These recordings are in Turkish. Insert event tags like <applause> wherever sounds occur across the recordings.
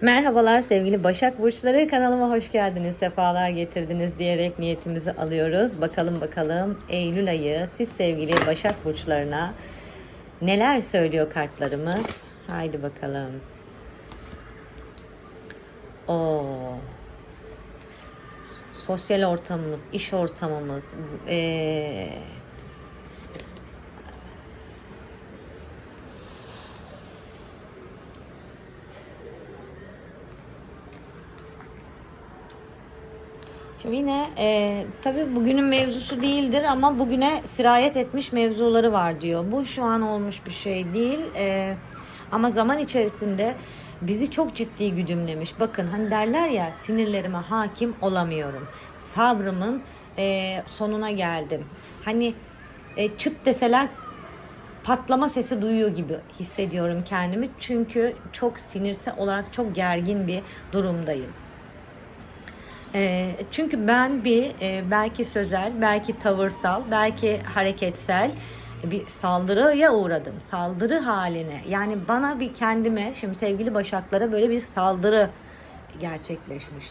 Merhabalar sevgili Başak Burçları kanalıma hoş geldiniz, sefalar getirdiniz diyerek niyetimizi alıyoruz. Bakalım bakalım Eylül ayı siz sevgili Başak Burçlarına neler söylüyor kartlarımız? Haydi bakalım. Oo. Sosyal ortamımız, iş ortamımız, ee, Şimdi yine e, tabii bugünün mevzusu değildir ama bugüne sirayet etmiş mevzuları var diyor. Bu şu an olmuş bir şey değil E, ama zaman içerisinde bizi çok ciddi güdümlemiş. Bakın hani derler ya sinirlerime hakim olamıyorum. Sabrımın e, sonuna geldim. Hani e, çıt deseler patlama sesi duyuyor gibi hissediyorum kendimi. Çünkü çok sinirsel olarak çok gergin bir durumdayım. E, çünkü ben bir e, belki sözel, belki tavırsal, belki hareketsel bir saldırıya uğradım. Saldırı haline. Yani bana bir kendime, şimdi sevgili Başaklara böyle bir saldırı gerçekleşmiş.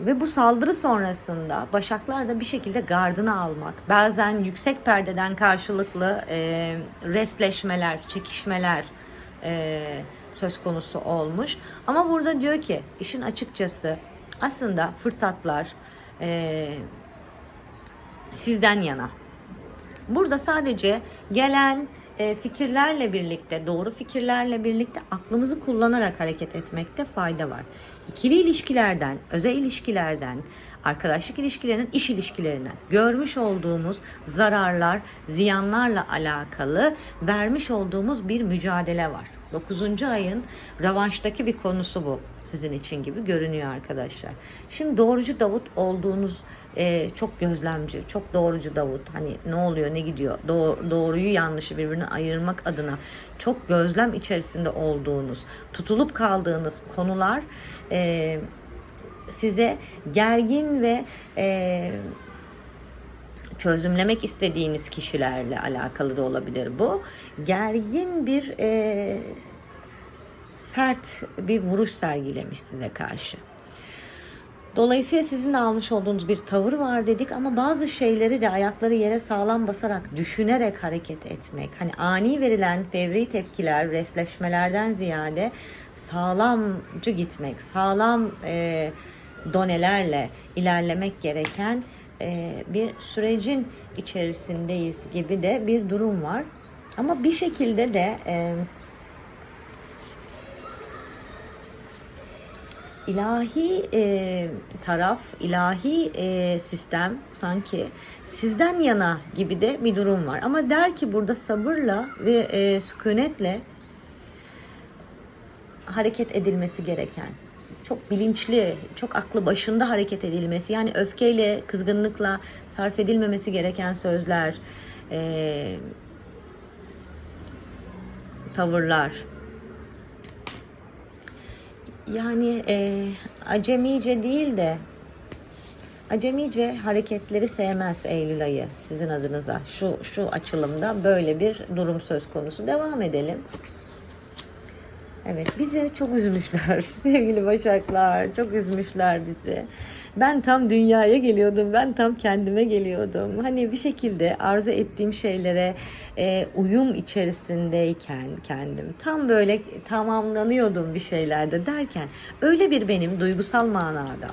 Ve bu saldırı sonrasında Başaklar da bir şekilde gardını almak, bazen yüksek perdeden karşılıklı e, restleşmeler, çekişmeler e, söz konusu olmuş. Ama burada diyor ki işin açıkçası aslında fırsatlar e, sizden yana. Burada sadece gelen e, fikirlerle birlikte, doğru fikirlerle birlikte aklımızı kullanarak hareket etmekte fayda var. İkili ilişkilerden, özel ilişkilerden, arkadaşlık ilişkilerinin iş ilişkilerinden görmüş olduğumuz zararlar, ziyanlarla alakalı vermiş olduğumuz bir mücadele var. 9. ayın revanştaki bir konusu bu sizin için gibi görünüyor arkadaşlar. Şimdi doğrucu Davut olduğunuz e, çok gözlemci, çok doğrucu Davut. Hani ne oluyor, ne gidiyor, doğru, doğruyu yanlışı birbirine ayırmak adına çok gözlem içerisinde olduğunuz, tutulup kaldığınız konular e, size gergin ve e, çözümlemek istediğiniz kişilerle alakalı da olabilir bu. Gergin bir e, sert bir vuruş sergilemiş size karşı. Dolayısıyla sizin de almış olduğunuz bir tavır var dedik ama bazı şeyleri de ayakları yere sağlam basarak, düşünerek hareket etmek. Hani ani verilen fevri tepkiler, resleşmelerden ziyade sağlamcı gitmek, sağlam e, donelerle ilerlemek gereken e, bir sürecin içerisindeyiz gibi de bir durum var. Ama bir şekilde de e, ilahi e, taraf, ilahi sistem sanki sizden yana gibi de bir durum var. Ama der ki burada sabırla ve sükunetle hareket edilmesi gereken, çok bilinçli, çok aklı başında hareket edilmesi, yani öfkeyle, kızgınlıkla sarf edilmemesi gereken sözler, e, tavırlar, yani e, acemice değil de acemice hareketleri sevmez Eylül ayı sizin adınıza. Şu şu açılımda böyle bir durum söz konusu. Devam edelim. Evet bizi çok üzmüşler <laughs> sevgili başaklar çok üzmüşler bizi. Ben tam dünyaya geliyordum ben tam kendime geliyordum. Hani bir şekilde arzu ettiğim şeylere e, uyum içerisindeyken kendim tam böyle tamamlanıyordum bir şeylerde derken öyle bir benim duygusal manada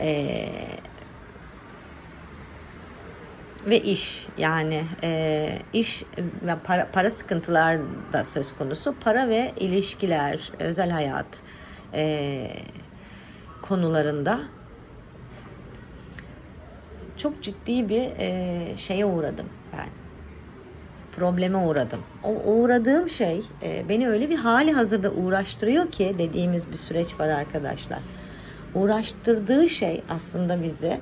e, ve iş yani e, iş ve para, para sıkıntılar da söz konusu para ve ilişkiler özel hayat e, konularında çok ciddi bir e, şeye uğradım ben probleme uğradım. O uğradığım şey e, beni öyle bir hali hazırda uğraştırıyor ki dediğimiz bir süreç var arkadaşlar. Uğraştırdığı şey aslında bizi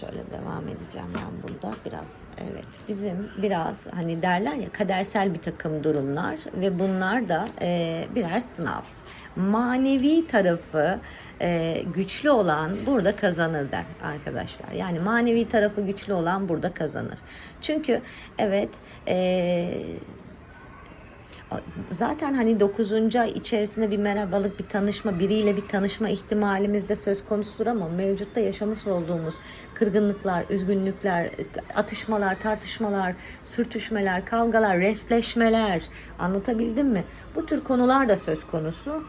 Şöyle devam edeceğim ben burada biraz. Evet bizim biraz hani derler ya kadersel bir takım durumlar ve bunlar da e, birer sınav. Manevi tarafı e, güçlü olan burada kazanır der arkadaşlar. Yani manevi tarafı güçlü olan burada kazanır. Çünkü evet e, Zaten hani 9. ay içerisinde bir merhabalık, bir tanışma, biriyle bir tanışma ihtimalimiz de söz konusudur ama mevcutta yaşamış olduğumuz kırgınlıklar, üzgünlükler, atışmalar, tartışmalar, sürtüşmeler, kavgalar, restleşmeler anlatabildim mi? Bu tür konular da söz konusu.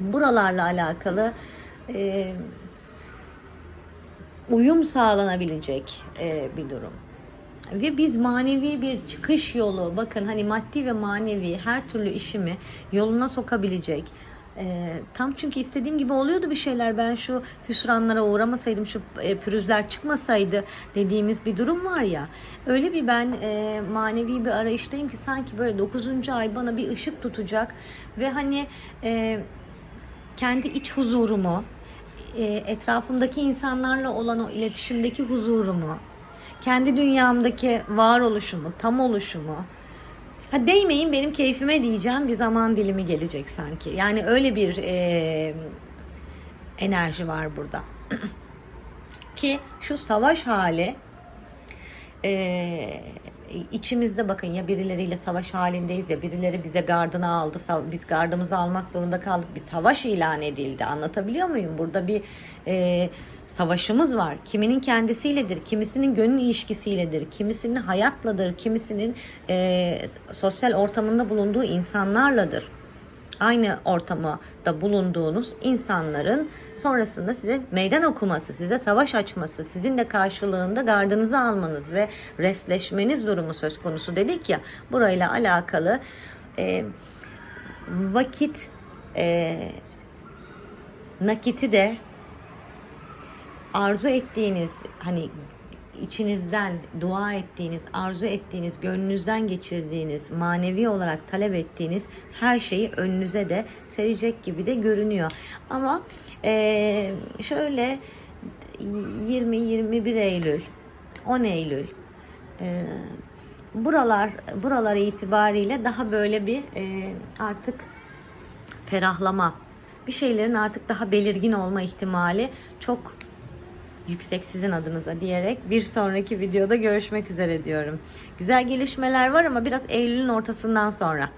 Buralarla alakalı e, uyum sağlanabilecek e, bir durum. Ve biz manevi bir çıkış yolu, bakın hani maddi ve manevi her türlü işimi yoluna sokabilecek. e, tam çünkü istediğim gibi oluyordu bir şeyler. Ben şu hüsranlara uğramasaydım, şu e, pürüzler çıkmasaydı dediğimiz bir durum var ya. Öyle bir ben e, manevi bir arayıştayım ki sanki böyle 9. ay bana bir ışık tutacak ve hani e, kendi iç huzurumu, e, etrafımdaki insanlarla olan o iletişimdeki huzurumu, kendi dünyamdaki varoluşumu, tam oluşumu, ha değmeyin benim keyfime diyeceğim bir zaman dilimi gelecek sanki. Yani öyle bir e, enerji var burada. <clears throat> Ki şu savaş hali e, içimizde bakın ya birileriyle savaş halindeyiz ya birileri bize gardını aldı biz gardımızı almak zorunda kaldık. Bir savaş ilan edildi. Anlatabiliyor muyum? Burada bir e, savaşımız var. Kiminin kendisiyledir kimisinin gönül ilişkisiyledir kimisinin hayatladır kimisinin e, sosyal ortamında bulunduğu insanlarladır aynı ortamda bulunduğunuz insanların sonrasında size meydan okuması, size savaş açması, sizin de karşılığında gardınızı almanız ve restleşmeniz durumu söz konusu dedik ya. Burayla alakalı e, vakit e, nakiti de arzu ettiğiniz hani içinizden dua ettiğiniz, arzu ettiğiniz, gönlünüzden geçirdiğiniz, manevi olarak talep ettiğiniz her şeyi önünüze de serecek gibi de görünüyor. Ama eee, şöyle 20-21 Eylül, 10 Eylül eee, buralar buralar itibariyle daha böyle bir eee, artık ferahlama, bir şeylerin artık daha belirgin olma ihtimali çok yüksek sizin adınıza diyerek bir sonraki videoda görüşmek üzere diyorum. Güzel gelişmeler var ama biraz Eylül'ün ortasından sonra.